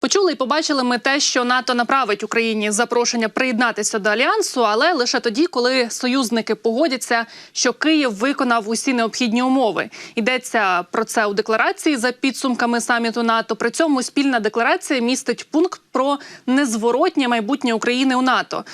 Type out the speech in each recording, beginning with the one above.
Почули і побачили ми те, що НАТО направить Україні запрошення приєднатися до альянсу, але лише тоді, коли союзники погодяться, що Київ виконав усі необхідні умови. Йдеться про це у декларації за підсумками саміту НАТО. При цьому спільна декларація містить пункт про незворотнє майбутнє України у НАТО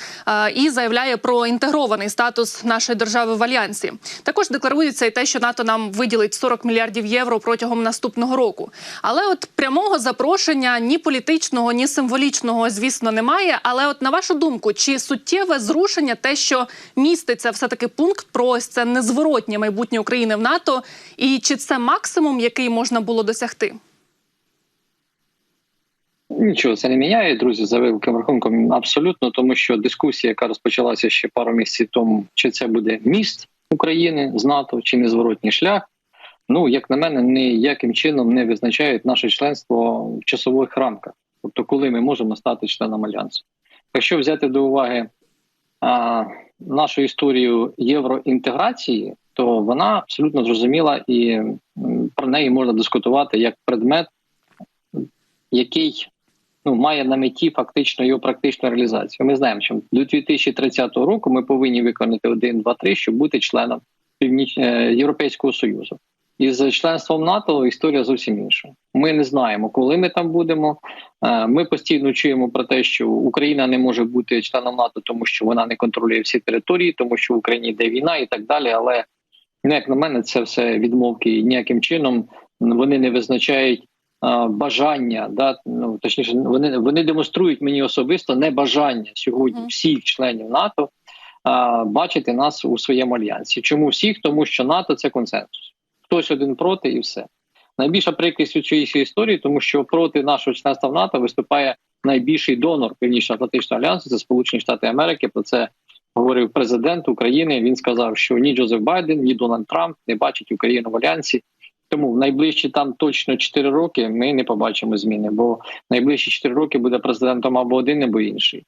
і заявляє про інтегрований статус нашої держави в альянсі. Також декларується і те, що НАТО нам виділить 40 мільярдів євро протягом наступного року. Але от прямого запрошення ні політичного, ні символічного, звісно, немає. Але, от на вашу думку, чи суттєве зрушення те, що міститься все таки пункт про ось це незворотнє майбутнє України в НАТО, і чи це максимум, який можна було досягти? Нічого це не міняє, друзі, за великим рахунком абсолютно, тому що дискусія, яка розпочалася ще пару місяців тому, чи це буде міст України з НАТО, чи незворотній шлях. Ну, як на мене, ніяким чином не визначають наше членство в часових рамках, тобто, коли ми можемо стати членом альянсу. Якщо взяти до уваги а, нашу історію євроінтеграції, то вона абсолютно зрозуміла і про неї можна дискутувати як предмет, який ну, має на меті фактично його практичну реалізацію. Ми знаємо, що до 2030 року ми повинні виконати 1, 2, 3, щоб бути членом Північ... е, Європейського Союзу. І з членством НАТО історія зовсім інша. Ми не знаємо, коли ми там будемо. Е, Ми постійно чуємо про те, що Україна не може бути членом НАТО, тому що вона не контролює всі території, тому що в Україні йде війна і так далі. Але ну, як на мене, це все відмовки і ніяким чином вони не визначають бажання. Да, ну точніше, вони вони демонструють мені особисто небажання сьогодні всіх членів НАТО а, бачити нас у своєму альянсі. Чому всіх? Тому що НАТО це консенсус. Хтось один проти, і все. Найбільша прикрість у цій історії, тому що проти нашого членства в НАТО виступає найбільший донор Північно-Атлантичного альянсу, це Сполучені Штати Америки. Про це говорив президент України. Він сказав, що ні Джозеф Байден, ні Дональд Трамп не бачать Україну в альянсі. Тому в найближчі там точно 4 роки ми не побачимо зміни, бо найближчі 4 роки буде президентом або один, або інший.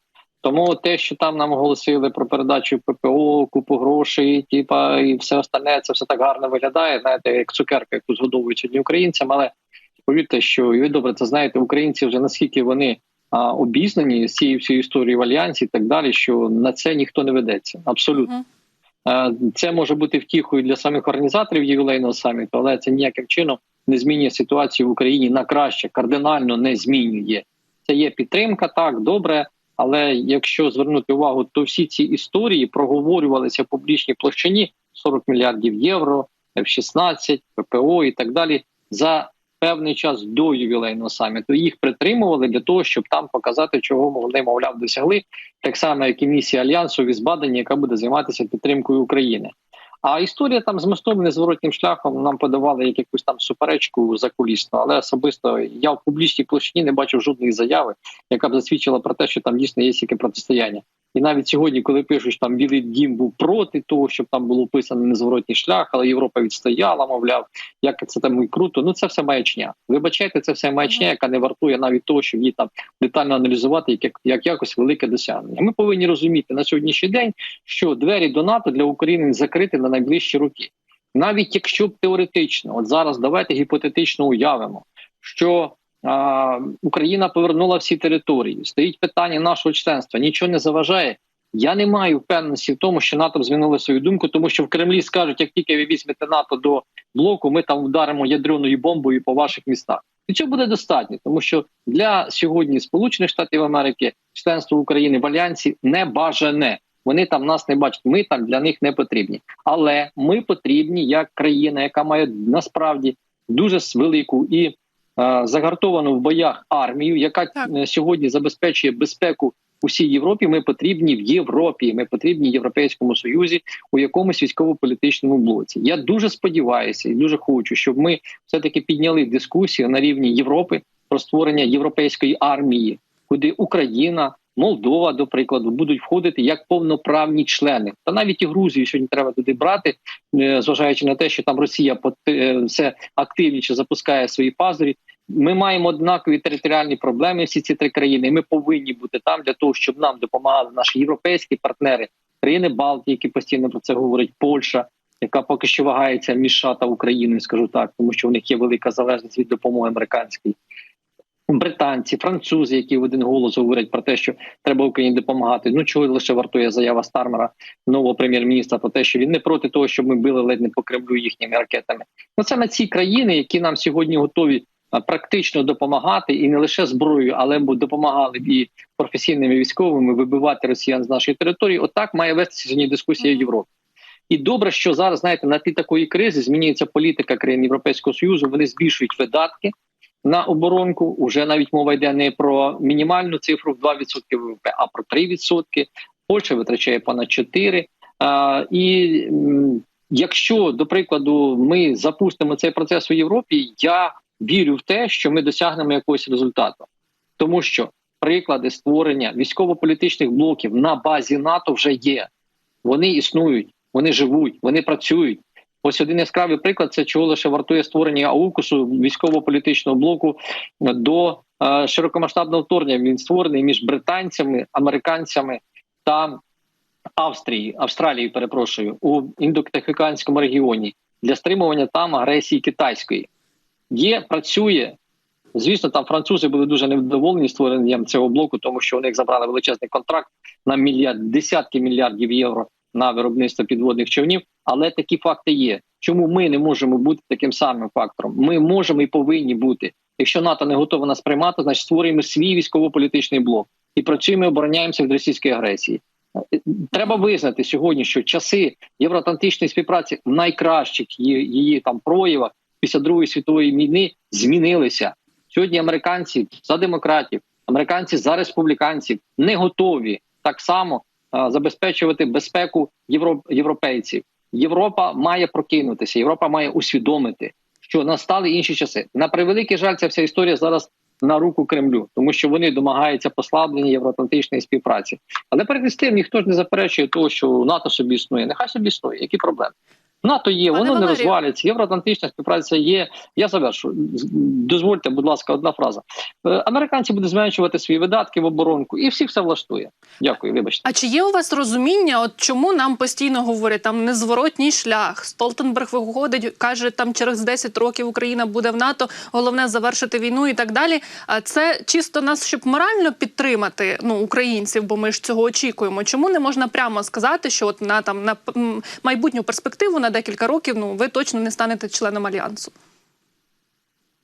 Тому те, що там нам оголосили про передачу ППО, купу грошей, типа і все остальне, це все так гарно виглядає. Знаєте, як цукерка, яку згодовують сьогодні українцям. Але повірте, що і ви добре це знаєте, українці вже наскільки вони а, обізнані з цією всією історією в альянсі і так далі, що на це ніхто не ведеться. Абсолютно. Е, Це може бути втіхою для самих організаторів ювілейного саміту, але це ніяким чином не змінює ситуацію в Україні на краще, кардинально не змінює. Це є підтримка, так добре. Але якщо звернути увагу, то всі ці історії проговорювалися в публічній площині 40 мільярдів євро, F-16, ППО і так далі за певний час до ювілейного саміту. Їх притримували для того, щоб там показати, чого вони, мовляв, досягли, так само, як і місія альянсу в збадання, яка буде займатися підтримкою України. А історія там з мостом незворотнім шляхом нам подавали як якусь там суперечку закулісно, але особисто я в публічній площині не бачив жодної заяви, яка б засвідчила про те, що там дійсно є яке протистояння. І навіть сьогодні, коли пишуть, що там Білий Дім був проти того, щоб там було описано незворотній шлях, але Європа відстояла, мовляв, як це там і круто. Ну це все маячня. Вибачайте, це все маячня, яка не вартує навіть того, щоб її там детально аналізувати, як, як, як якось велике досягнення. Ми повинні розуміти на сьогоднішній день, що двері до НАТО для України закриті на найближчі роки. Навіть якщо б теоретично, от зараз давайте гіпотетично уявимо, що Україна повернула всі території, стоїть питання нашого членства, нічого не заважає. Я не маю впевненості в тому, що НАТО змінило свою думку, тому що в Кремлі скажуть, як тільки ви візьмете НАТО до блоку, ми там вдаримо ядерною бомбою по ваших містах. І цього буде достатньо, тому що для сьогодні Сполучених Штатів Америки членство України в альянсі не бажане. Вони там нас не бачать. Ми там для них не потрібні. Але ми потрібні як країна, яка має насправді дуже велику і загартовану в боях армію, яка Так. е, сьогодні забезпечує безпеку усій Європі. Ми потрібні в Європі. Ми потрібні Європейському Союзі у якомусь військово-політичному блоці. Я дуже сподіваюся і дуже хочу, щоб ми все таки підняли дискусію на рівні Європи про створення європейської армії, куди Україна. Молдова, до прикладу, будуть входити як повноправні члени, та навіть і Грузію сьогодні треба туди брати, е, зважаючи на те, що там Росія е, все активніше запускає свої пазурі. Ми маємо однакові територіальні проблеми. Всі ці три країни. Ми повинні бути там для того, щоб нам допомагали наші європейські партнери, країни Балтії, які постійно про це говорять, Польща, яка поки що вагається між США та Україною, скажу так, тому що в них є велика залежність від допомоги американської. Британці, французи, які в один голос говорять про те, що треба Україні допомагати. Ну чого лише вартує заява Стармера, нового прем'єр-міністра, про те, що він не проти того, щоб ми били ледь не по Кремлю їхніми ракетами. Ну саме ці країни, які нам сьогодні готові практично допомагати, і не лише зброєю, але б допомагали б і професійними військовими вибивати росіян з нашої території. Отак має вестися сьогодні дискусія в Європі. І добре, що зараз знаєте на тлі такої кризи змінюється політика країн Європейського союзу. Вони збільшують видатки на оборонку. Уже навіть мова йде не про мінімальну цифру в 2% ВВП, а про 3%. Польща витрачає понад 4%. А, і якщо до прикладу ми запустимо цей процес у Європі, я вірю в те, що ми досягнемо якогось результату, тому що приклади створення військово-політичних блоків на базі НАТО вже є. Вони існують, вони живуть, вони працюють. Ось один яскравий приклад це чого лише вартує створення аукусу військово-політичного блоку до е, широкомасштабного вторгнення. Він створений між британцями, американцями та Австрії, Австралії, перепрошую, у індотехніканському регіоні для стримування там агресії китайської. Є, працює. Звісно, там французи були дуже невдоволені створенням цього блоку, тому що у них забрали величезний контракт на мільярд, десятки мільярдів євро на виробництво підводних човнів. Але такі факти є. Чому ми не можемо бути таким самим фактором? Ми можемо і повинні бути. Якщо НАТО не готове нас приймати, значить створюємо свій військово-політичний блок і працюємо, і обороняємося від російської агресії. Треба визнати сьогодні, що часи євроатлантичної співпраці в найкращих її, її там проявах після Другої світової війни змінилися. Сьогодні американці за демократів, американці за республіканців не готові так само а, забезпечувати безпеку євро, європейців. Європа має прокинутися, Європа має усвідомити, що настали інші часи. На превеликий жаль, ця вся історія зараз на руку Кремлю, тому що вони домагаються послаблення євроатлантичної співпраці. Але перед тим ніхто ж не заперечує того, що НАТО собі існує. Нехай собі існує. Які проблеми? НАТО є, Пане воно не Валерію. розвалюється. Євроатлантична співпраця є. Я завершу. Дозвольте, будь ласка, одна фраза. Е, Американці будуть зменшувати свої видатки в оборонку, і всіх все влаштує. Дякую, вибачте. А чи є у вас розуміння, от чому нам постійно говорять там незворотній шлях? Столтенберг виходить, каже, там через 10 років Україна буде в НАТО, головне завершити війну і так далі. А це чисто нас, щоб морально підтримати ну українців, бо ми ж цього очікуємо. Чому не можна прямо сказати, що от на там на майбутню перспективу на декілька років ну ви точно не станете членом альянсу?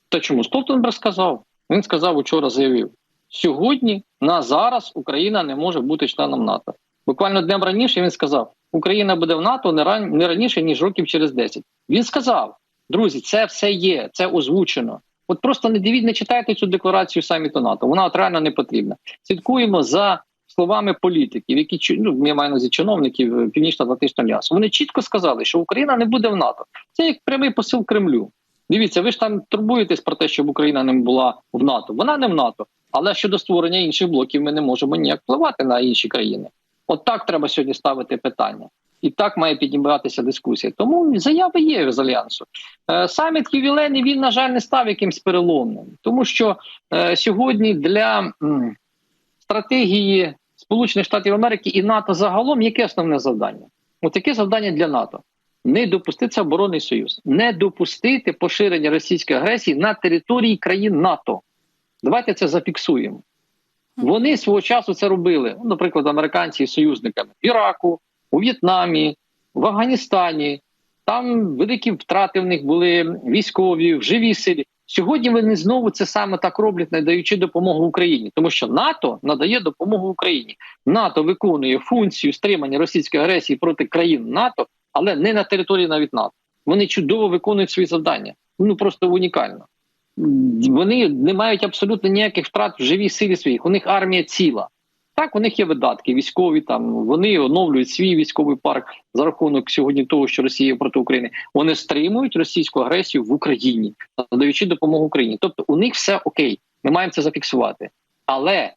Та чому Столтенберг сказав? Він сказав учора, заявив: сьогодні на зараз Україна не може бути членом НАТО. Буквально днем раніше він сказав: Україна буде в НАТО не раніше ніж років через 10. Він сказав: друзі, це все є, це озвучено. От просто не дивіть, не читайте цю декларацію саміту НАТО. Вона от реально не потрібна. Слідкуємо за словами політиків, які ну, я маю на увазі чиновників е, Північно-Атлантичного альянсу. Вони чітко сказали, що Україна не буде в НАТО. Це як прямий посил Кремлю. Дивіться, ви ж там турбуєтесь про те, щоб Україна не була в НАТО. Вона не в НАТО. Але щодо створення інших блоків, ми не можемо ніяк впливати на інші країни. От так треба сьогодні ставити питання. І так має підніматися дискусія. Тому заяви є з альянсу. Е, саміт ювілейний він, на жаль, не став якимсь переломним, тому що е, сьогодні для стратегії Сполучених Штатів Америки і НАТО загалом яке основне завдання? От яке завдання для НАТО? Не допустити оборонний союз, не допустити поширення російської агресії на території країн НАТО. Давайте це зафіксуємо. Вони свого часу це робили, наприклад, американці з союзниками в Іраку, у В'єтнамі, в Афганістані. Там великі втрати в них були військові, в живій силі. Сьогодні вони знову це саме так роблять, надаючи допомогу Україні, тому що НАТО надає допомогу Україні. НАТО виконує функцію стримання російської агресії проти країн НАТО, але не на території навіть НАТО. Вони чудово виконують свої завдання. Ну просто унікально. Вони не мають абсолютно ніяких втрат в живій силі своїх. У них армія ціла. Так, у них є видатки, військові там вони оновлюють свій військовий парк за рахунок сьогодні того, що Росія проти України. Вони стримують російську агресію в Україні, надаючи допомогу Україні. Тобто у них все окей. Ми маємо це зафіксувати. Але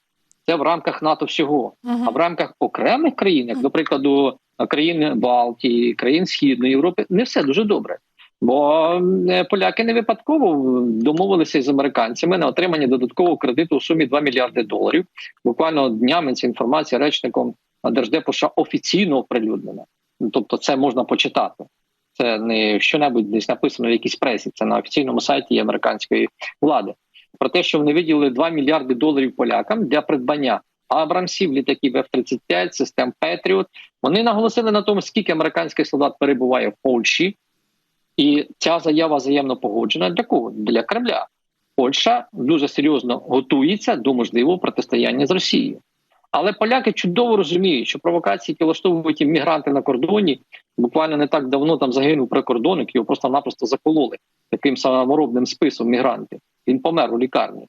це в рамках НАТО всього. А в рамках окремих країн, як до прикладу країн Балтії, країн Східної Європи, не все дуже добре. Бо е, поляки не випадково домовилися з американцями на отримання додаткового кредиту у сумі 2 мільярди доларів. Буквально днями ця інформація речником Держдепу США офіційно оприлюднена. Ну, Тобто, це можна почитати. Це не що-небудь десь написано в якійсь пресі. Це на офіційному сайті американської влади. про те, що вони виділили 2 мільярди доларів полякам для придбання Абрамсів, літаків F-35, систем Петріот. Вони наголосили на тому, скільки американських солдат перебуває в Польщі, і ця заява взаємно погоджена для кого? Для Кремля. Польща дуже серйозно готується до можливого протистояння з Росією. Але поляки чудово розуміють, що провокації, які влаштовують мігранти на кордоні, буквально не так давно там загинув прикордонник, його просто-напросто закололи таким саморобним списом мігрантів. Він помер у лікарні.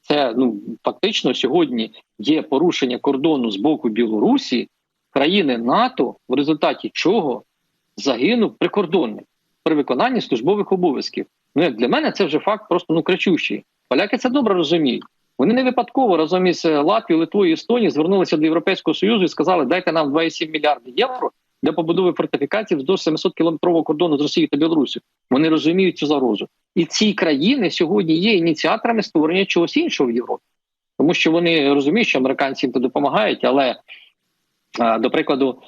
Це ну фактично сьогодні є порушення кордону з боку Білорусі, країни НАТО, в результаті чого загинув прикордонник при виконанні службових обов'язків. Ну як для мене це вже факт просто ну кричущий. Поляки це добре розуміють. Вони не випадково разом із е, Латвією, Литвою і Естонією звернулися до Європейського союзу і сказали, дайте нам 2,7 мільярди євро для побудови фортифікацій вздовж 700 кілометрового кордону з Росією та Білорусі. Вони розуміють цю загрозу, і ці країни сьогодні є ініціаторами створення чогось іншого в Європі, тому що вони розуміють, що американці їм то допомагають, але до прикладу,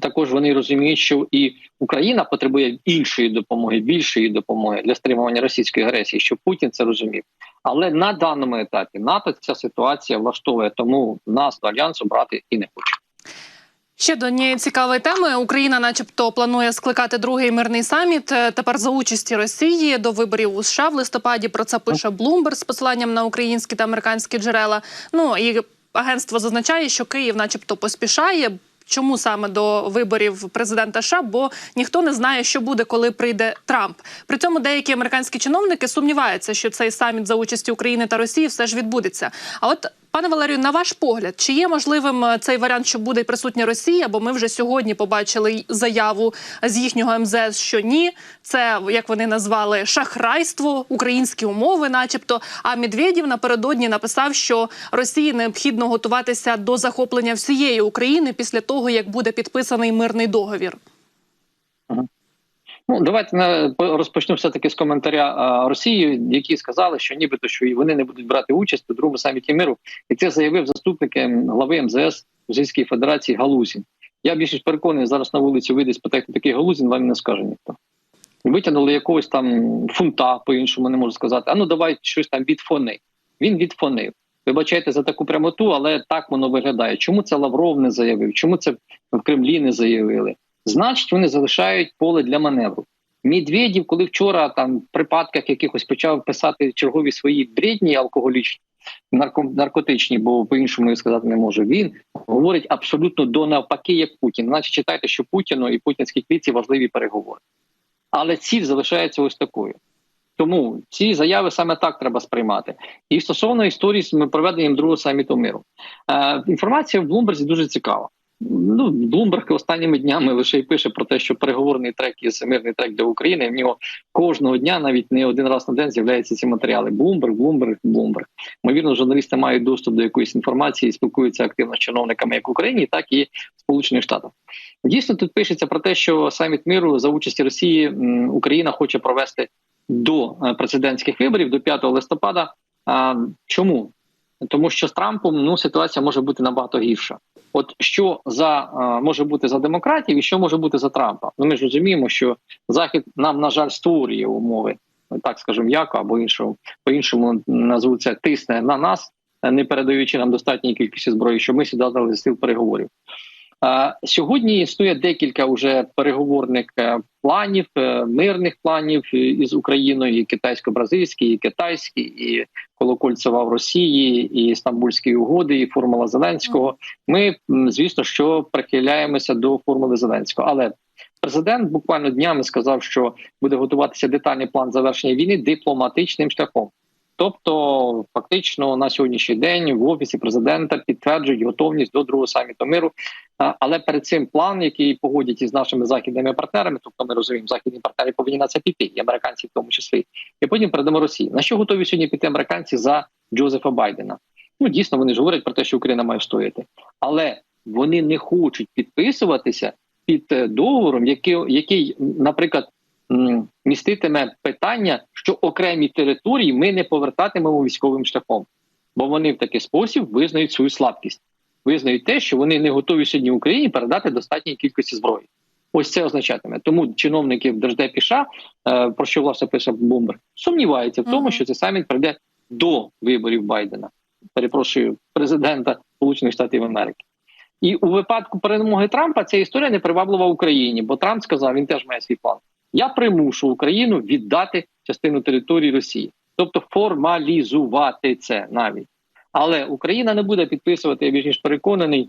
також вони розуміють, що і Україна потребує іншої допомоги, більшої допомоги для стримування російської агресії, щоб Путін це розумів. Але на даному етапі НАТО ця ситуація влаштовує, тому нас до альянсу брати і не хоче. Ще до однієї цікавої теми Україна, начебто, планує скликати другий мирний саміт. е, Тепер за участі Росії до виборів у США в листопаді. Про це пише Bloomberg з посиланням на українські та американські джерела. Ну і агентство зазначає, що Київ, начебто, поспішає. Чому саме до виборів президента США? Бо ніхто не знає, що буде, коли прийде Трамп. При цьому деякі американські чиновники сумніваються, що цей саміт за участі України та Росії все ж відбудеться. А от пане Валерію, на ваш погляд, чи є можливим е, цей варіант, що буде присутня Росія? Бо ми вже сьогодні побачили заяву з їхнього МЗС, що ні, це як вони назвали шахрайство, українські умови, начебто. А Медведєв напередодні написав, що Росії необхідно готуватися до захоплення всієї України після того, як буде підписаний мирний договір. Ну давайте на розпочну все таки з коментаря Росії, які сказали, що нібито що вони не будуть брати участь у другому саміті миру, і це заявив заступник ем, глави МЗС Російської Федерації Галузін. Я більш переконаний, зараз на вулиці вийде спитати такий Галузін, вам не скаже ніхто. Витягнули якогось там фунта, по-іншому не можу сказати. А ну давай щось там відфони. Він відфонив. Вибачайте за таку прямоту, але так воно виглядає. Чому це Лавров не заявив? Чому це в Кремлі не заявили? Значить, вони залишають поле для маневру. Медведєв, коли вчора там в припадках якихось почав писати чергові свої бредні алкоголічні, нарко, наркотичні, бо по-іншому сказати не можу. Він говорить абсолютно до навпаки, як Путін. Значить, читайте, що Путіну і путінській кліці важливі переговори. Але ціль залишається ось такою. Тому ці заяви саме так треба сприймати. І стосовно історії з проведенням другого саміту миру, е, інформація в Блумберзі дуже цікава. Ну, Блумберг останніми днями лише й пише про те, що переговорний трек є мирний трек для України. В нього кожного дня, навіть не один раз на день, з'являються ці матеріали. Блумберг, Блумберг, Блумберг. Ймовірно, журналісти мають доступ до якоїсь інформації, і спілкуються активно з чиновниками як в Україні, так і в Сполучених Штатах. Дійсно, тут пишеться про те, що саміт миру за участі Росії Україна хоче провести до е, президентських виборів до 5 листопада. А, чому? Тому що з Трампом ну ситуація може бути набагато гірша. От що за може бути за демократів і що може бути за Трампа? Ну ми ж розуміємо, що Захід нам на жаль створює умови, так скажемо, яко або іншого по іншому назву це тисне на нас, не передаючи нам достатньої кількості зброї, що ми сідали за стіл переговорів. Сьогодні існує декілька уже переговорних е, планів, е, мирних планів е, із Україною, і китайсько-бразильські, і китайські, і Колокольцева в Росії, і Стамбульські угоди, і формула Зеленського. Ми звісно, що прихиляємося до формули Зеленського, але президент буквально днями сказав, що буде готуватися детальний план завершення війни дипломатичним шляхом. Тобто, фактично на сьогоднішній день в офісі президента підтверджують готовність до другого саміту миру. Але перед цим план, який погодять із нашими західними партнерами, тобто ми розуміємо, західні партнери повинні на це піти, і американці в тому числі, і потім передамо Росії. На що готові сьогодні піти американці за Джозефа Байдена? Ну дійсно вони ж говорять про те, що Україна має стояти, але вони не хочуть підписуватися під е, договором, який, який, наприклад, міститиме питання, що окремі території ми не повертатимемо військовим шляхом, бо вони в такий спосіб визнають свою слабкість, визнають те, що вони не готові сьогодні Україні передати достатньої кількості зброї. Ось це означатиме. Тому чиновники в Держдепі США, е, про що власне пише Бомбер, сумніваються в тому, що цей саміт прийде до виборів Байдена. Перепрошую, президента Сполучених Штатів Америки. І у випадку перемоги Трампа ця історія не приваблива Україні, бо Трамп сказав, він теж має свій план. Я примушу Україну віддати частину території Росії, тобто формалізувати це навіть. Але Україна не буде підписувати, я більш ніж переконаний,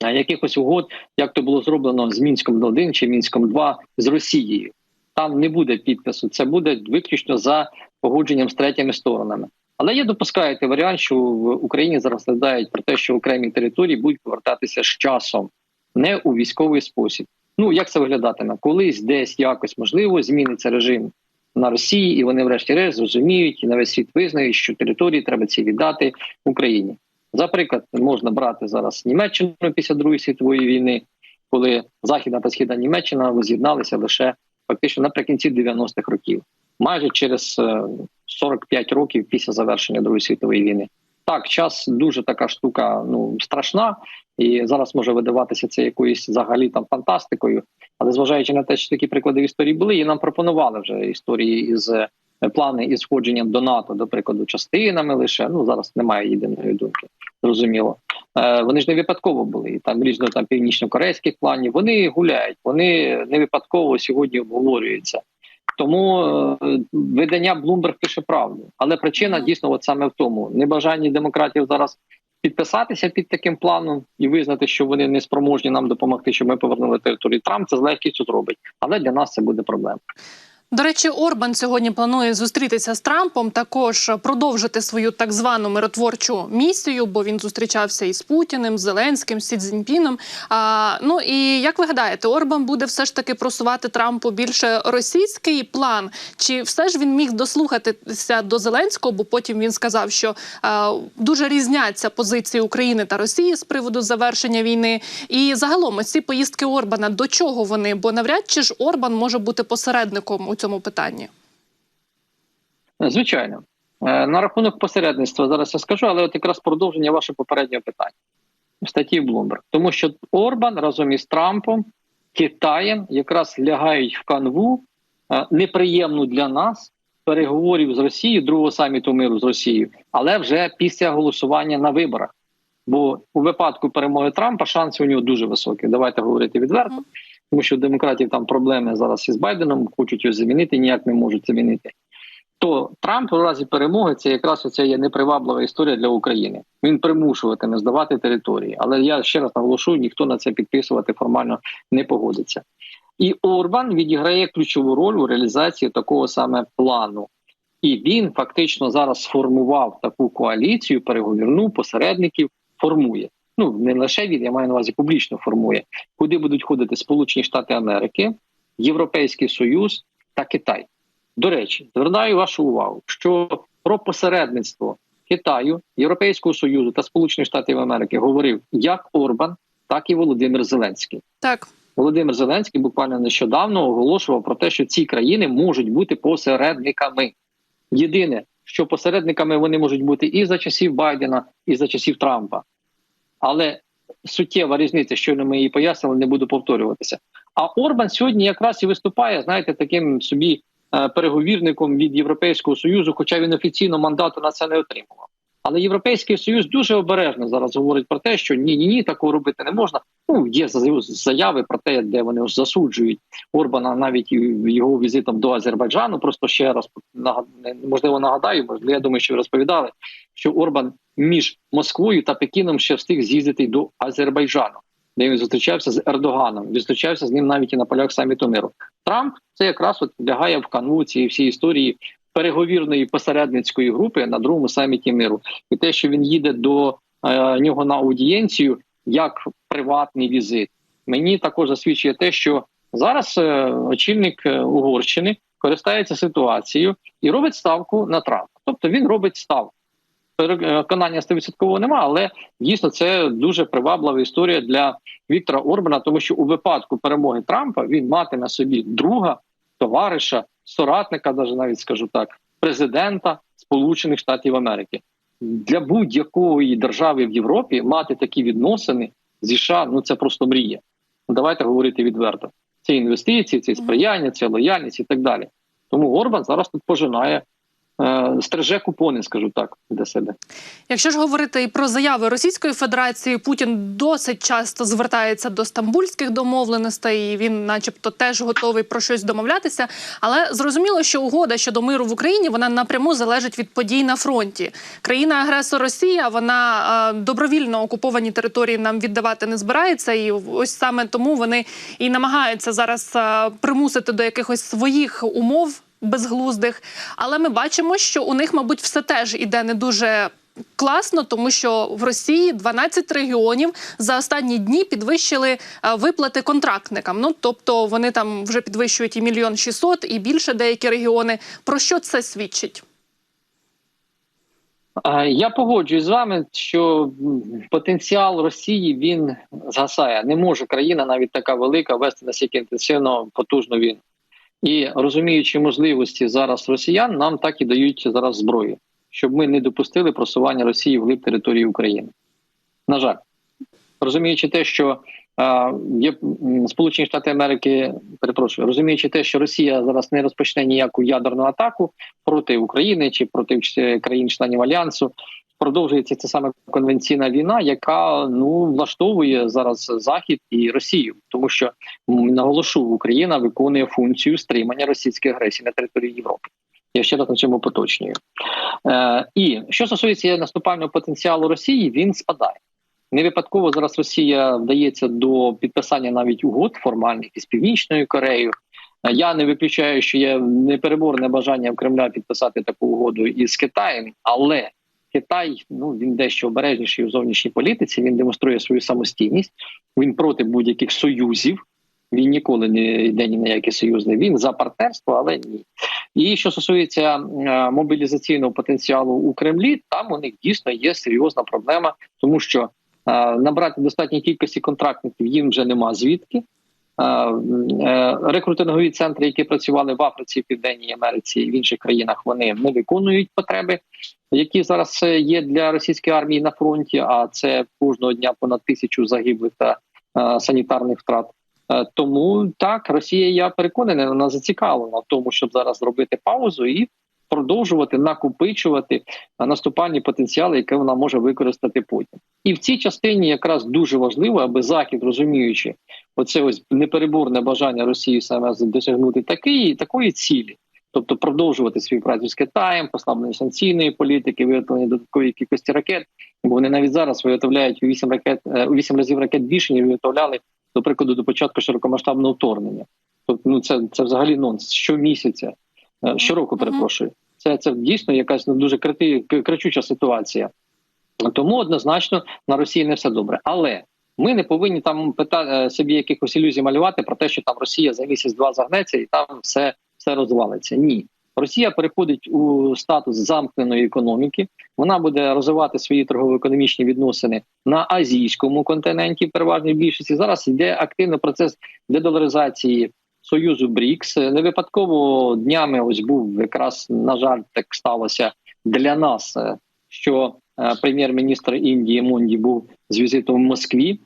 якихось угод, як то було зроблено з Мінськом 1 чи Мінськом 2 з Росією. Там не буде підпису, це буде виключно за погодженням з третіми сторонами. Але є допускаєте варіант, що в Україні зараз розглядають про те, що окремі території будуть повертатися з часом, не у військовий спосіб. Ну як це виглядатиме? Колись десь якось можливо зміниться режим на Росії, і вони, врешті-решт, зрозуміють і на весь світ визнають, що території треба ці віддати Україні. За приклад, можна брати зараз Німеччину після Другої світової війни, коли Західна та Східна Німеччина воз'єдналися лише фактично наприкінці 90-х років, майже через е, 45 років після завершення Другої світової війни. Так, час дуже така штука, ну страшна, і зараз може видаватися це якоюсь взагалі там фантастикою. Але зважаючи на те, що такі приклади в історії були, і нам пропонували вже історії із е, плани із входженням до НАТО, до прикладу, частинами лише ну зараз немає єдиної думки. Зрозуміло, е, вони ж не випадково були і там різно там північно-корейських планів. Вони гуляють, вони не випадково сьогодні обговорюються. Тому е, видання Bloomberg пише правду, але причина дійсно от саме в тому небажанні демократів зараз підписатися під таким планом і визнати, що вони не спроможні нам допомогти, щоб ми повернули територію. Трамп це з легкістю зробить, але для нас це буде проблема. До речі, Орбан сьогодні планує зустрітися з Трампом, також продовжити свою так звану миротворчу місію, бо він зустрічався із Путіним, Зеленським, Сі Цзіньпіном. А, ну і як ви гадаєте, Орбан буде все ж таки просувати Трампу більше російський план? Чи все ж він міг дослухатися до Зеленського? Бо потім він сказав, що а, дуже різняться позиції України та Росії з приводу завершення війни. І загалом ці поїздки Орбана до чого вони? Бо навряд чи ж Орбан може бути посередником у цьому питанні. Звичайно, Е, на рахунок посередництва зараз я скажу, але от якраз продовження вашого попереднього питання в статті Bloomberg. Тому що Орбан разом із Трампом, Китаєм якраз лягають в канву е, неприємну для нас переговорів з Росією, другого саміту миру з Росією, але вже після голосування на виборах. Бо у випадку перемоги Трампа шанси у нього дуже високі. Давайте говорити відверто, тому що демократів там проблеми зараз із Байденом, хочуть його замінити, ніяк не можуть замінити. То Трамп у разі перемоги це якраз оця є неприваблива історія для України. Він примушуватиме здавати території. Але я ще раз наголошую, ніхто на це підписувати формально не погодиться. І Орбан відіграє ключову роль у реалізації такого саме плану. І він фактично зараз сформував таку коаліцію, переговірну посередників формує. Ну не лише він, я маю на увазі публічно формує, куди будуть ходити Сполучені Штати Америки, Європейський Союз та Китай. До речі, звертаю вашу увагу, що про посередництво Китаю, Європейського Союзу та Сполучених Штатів Америки говорив як Орбан, так і Володимир Зеленський. Так. Володимир Зеленський буквально нещодавно оголошував про те, що ці країни можуть бути посередниками. Єдине, що посередниками вони можуть бути і за часів Байдена, і за часів Трампа. Але суттєва різниця, щойно ми її пояснили, не буду повторюватися. А Орбан сьогодні якраз і виступає, знаєте, таким собі е, переговірником від Європейського союзу, хоча він офіційно мандату на це не отримував. Але Європейський Союз дуже обережно зараз говорить про те, що ні, ні, ні, такого робити не можна. Ну є заяви про те, де вони засуджують Орбана навіть його візитом до Азербайджану. Просто ще раз можливо нагадаю, можливо, я думаю, що розповідали, що Орбан між Москвою та Пекіном ще встиг з'їздити до Азербайджану, де він зустрічався з Ердоганом. Зустрічався з ним навіть і на полях саміту миру. Трамп це якраз от лягає в канву цієї всієї історії переговірної посередницької групи на другому саміті миру, і те, що він їде до е, нього на аудієнцію як приватний візит, мені також засвідчує те, що зараз е, очільник Угорщини користається ситуацією і робить ставку на Трампа. Тобто він робить ставку. Переконання 100% немає, але дійсно це дуже приваблива історія для Віктора Орбана, тому що у випадку перемоги Трампа він матиме собі друга, товариша, соратника, даже навіть скажу так, президента Сполучених Штатів Америки для будь-якої держави в Європі мати такі відносини зі США, ну це просто мрія. Ну, давайте говорити відверто. Це інвестиції, це сприяння, це лояльність і так далі. Тому Орбан зараз тут пожинає стриже купони, скажу так, для себе. Якщо ж говорити і про заяви Російської Федерації, Путін досить часто звертається до стамбульських домовленостей. і Він, начебто, теж готовий про щось домовлятися. Але зрозуміло, що угода щодо миру в Україні вона напряму залежить від подій на фронті. Країна-агресор Росія вона е, добровільно окуповані території нам віддавати не збирається, і ось саме тому вони і намагаються зараз е, примусити до якихось своїх умов безглуздих. Але ми бачимо, що у них, мабуть, все теж іде не дуже. Класно, тому що в Росії 12 регіонів за останні дні підвищили е, виплати контрактникам. Ну тобто вони там вже підвищують і мільйон шістсот, і більше деякі регіони. Про що це свідчить? Я погоджуюсь з вами, що потенціал Росії він згасає. Не може країна, навіть така велика, вести настільки інтенсивно потужну війну. І розуміючи можливості зараз росіян, нам так і дають зараз зброю, щоб ми не допустили просування Росії вглиб території України. На жаль, розуміючи те, що є Сполучені Штати Америки, перепрошую, розуміючи те, що Росія зараз не розпочне ніяку ядерну атаку проти України чи проти е, країн-членів альянсу. Продовжується ця саме конвенційна війна, яка ну влаштовує зараз Захід і Росію, тому що наголошу, Україна виконує функцію стримання російської агресії на території Європи. Я ще раз на цьому поточнюю. Е, і що стосується наступального потенціалу Росії, він спадає. Не випадково зараз Росія вдається до підписання навіть угод формальних із Північною Кореєю. Е, Я не виключаю, що є непереборне бажання в Кремля підписати таку угоду із Китаєм, але Китай ну він дещо обережніший у зовнішній політиці. Він демонструє свою самостійність. Він проти будь-яких союзів. Він ніколи не йде ні на які союзні. Він за партнерство, але ні. І що стосується е, мобілізаційного потенціалу у Кремлі, там у них дійсно є серйозна проблема, тому що е, набрати достатньої кількості контрактників їм вже нема звідки. Е, е, Рекрутингові центри, які працювали в Африці, Південній Америці і в інших країнах, вони не виконують потреби, які зараз є для російської армії на фронті. А це кожного дня понад тисячу загиблих та е, санітарних втрат. Тому так Росія, я переконаний, вона зацікавлена в тому, щоб зараз зробити паузу і продовжувати накопичувати наступальні потенціали, які вона може використати потім. І в цій частині якраз дуже важливо, аби захід, розуміючи оце ось непереборне бажання Росії саме досягнути такої такої цілі. Тобто продовжувати співпрацю з Китаєм, послаблення санкційної політики, виготовлення додаткової кількості ракет, бо вони навіть зараз виготовляють у 8 ракет е, у 8 разів ракет більше, ніж виготовляли до прикладу до початку широкомасштабного вторгнення. Тобто, ну це це взагалі нонс щомісяця, е, щороку перепрошую. Це це дійсно якась ну, дуже крити, кричуча ситуація. Тому однозначно на Росії не все добре. Але ми не повинні там пита собі якихось ілюзій малювати про те, що там Росія за місяць-два загнеться і там все, все розвалиться. Ні. Росія переходить у статус замкненої економіки. Вона буде розвивати свої торгово-економічні відносини на азійському континенті. Переважній більшості зараз йде активний процес дедоларизації союзу БРІКС. Не випадково днями ось був якраз на жаль, так сталося для нас, е, що е, прем'єр-міністр Індії Монді був з візитом в Москві.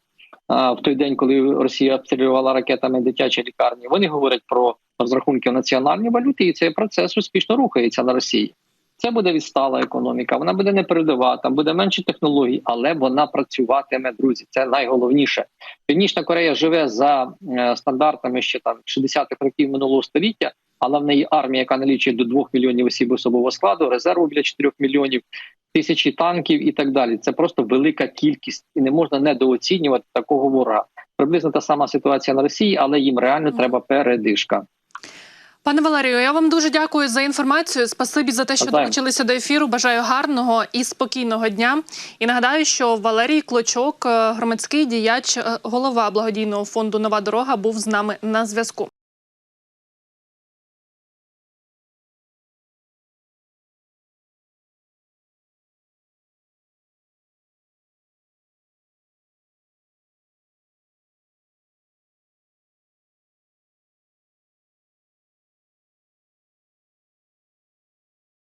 а, В той день, коли Росія обстрілювала ракетами дитячі лікарні, вони говорять про розрахунки в національній валюті, і цей процес успішно рухається на Росії. Це буде відстала економіка, вона буде не передова, там буде менше технологій, але вона працюватиме, друзі. Це найголовніше. Північна Корея живе за е, стандартами ще там 60-х років минулого століття, але в неї армія, яка налічує до 2 мільйонів осіб особового складу, резерву біля 4 мільйонів, тисячі танків і так далі. Це просто велика кількість, і не можна недооцінювати такого ворога. Приблизно та сама ситуація на Росії, але їм реально треба передишка. Пане Валерію, я вам дуже дякую за інформацію. Спасибі за те, що долучилися до ефіру. Бажаю гарного і спокійного дня. І нагадаю, що Валерій Клочок, е, громадський діяч, е, голова благодійного фонду Нова дорога, був з нами на зв'язку.